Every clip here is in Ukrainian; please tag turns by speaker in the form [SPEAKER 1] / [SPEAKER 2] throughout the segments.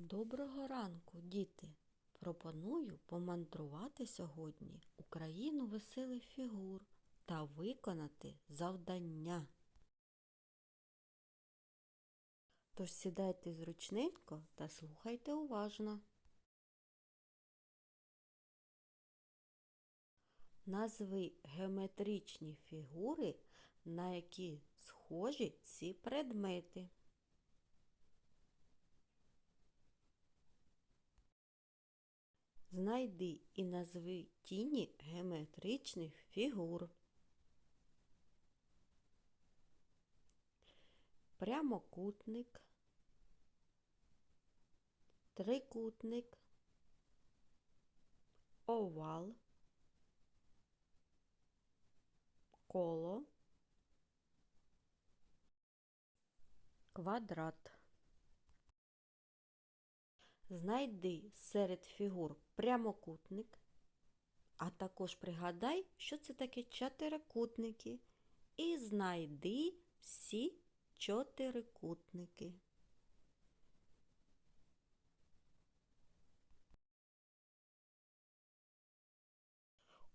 [SPEAKER 1] Доброго ранку, діти! Пропоную помандрувати сьогодні Україну веселих фігур та виконати завдання. Тож сідайте зручненько та слухайте уважно. Назви геометричні фігури, на які схожі ці предмети. Знайди і назви тіні геометричних фігур. Прямокутник, трикутник, овал, коло, квадрат. Знайди серед фігур прямокутник, а також пригадай, що це таке чотирикутники, і знайди всі чотирикутники.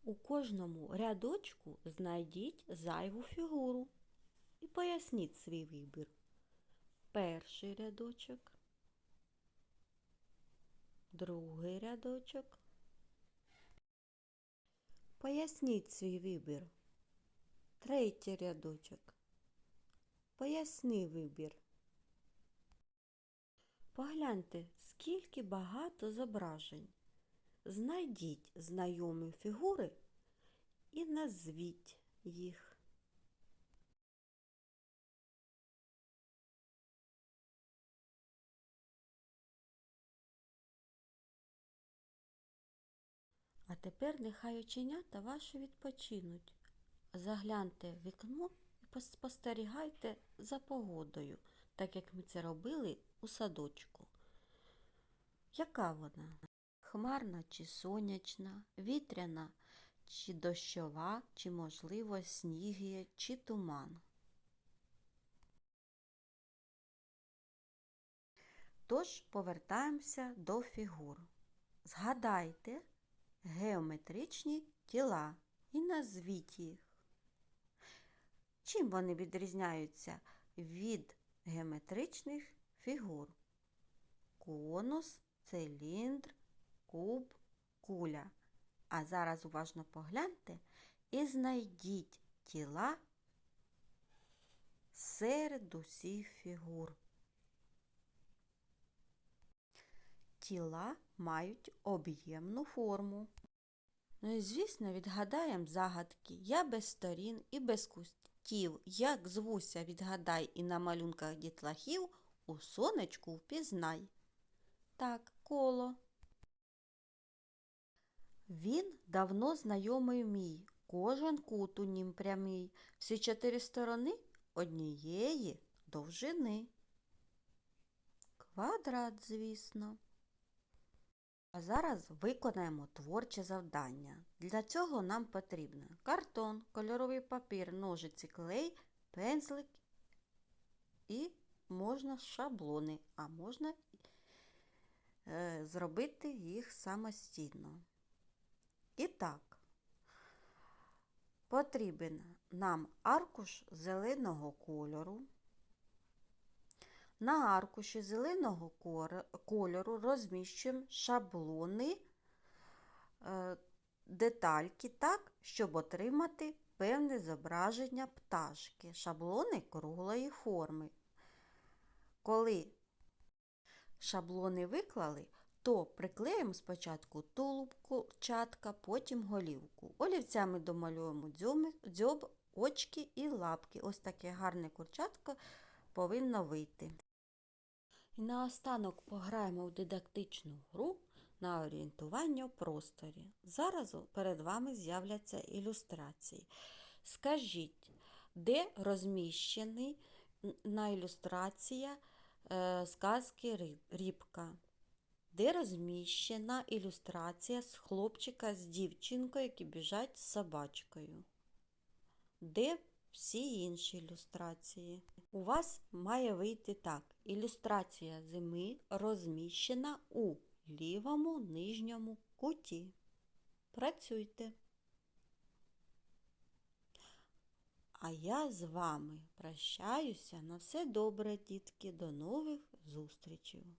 [SPEAKER 1] У кожному рядочку знайдіть зайву фігуру і поясніть свій вибір. Перший рядочок другий рядочок. Поясніть свій вибір. Третій рядочок. Поясни вибір. Погляньте, скільки багато зображень. Знайдіть знайомі фігури і назвіть їх. А тепер нехай оченята ваші відпочинуть. Загляньте в вікно і спостерігайте за погодою, так як ми це робили у садочку. Яка вона? Хмарна чи сонячна, вітряна чи дощова, чи, можливо, сніг чи туман. Тож повертаємося до фігур. Згадайте, геометричні тіла і назвіть їх. Чим вони відрізняються від геометричних фігур? Конус, циліндр, куб, куля. А зараз уважно погляньте і знайдіть тіла серед усіх фігур. Тіла мають об'ємну форму. Ну і, звісно, відгадаємо загадки. Я без сторін і без кустів. Як звуся, відгадай і на малюнках дітлахів у сонечку впізнай. Так, коло. Він давно знайомий мій, кожен кут у нім прямий, всі чотири сторони однієї довжини. Квадрат, звісно. А зараз виконаємо творче завдання. Для цього нам потрібно картон, кольоровий папір, ножиці, клей, пензлик і можна шаблони, а можна е, зробити їх самостійно. І так, потрібен нам аркуш зеленого кольору. На аркуші зеленого кольору розміщуємо шаблони, е, детальки так, щоб отримати певне зображення пташки, шаблони круглої форми. Коли шаблони виклали, то приклеїмо спочатку тулуб чатка, потім голівку. Олівцями домалюємо дзьоб, очки і лапки. Ось таке гарне курчатко повинно вийти. І наостанок пограємо в дидактичну гру на орієнтування в просторі. Зараз перед вами з'являться ілюстрації. Скажіть, де розміщений на ілюстрація е, сказки Рібка? Де розміщена ілюстрація з хлопчика з дівчинкою, які біжать з собачкою? Де всі інші ілюстрації? У вас має вийти так Ілюстрація зими розміщена у лівому нижньому куті. Працюйте. А я з вами прощаюся на все добре, дітки. До нових зустрічей!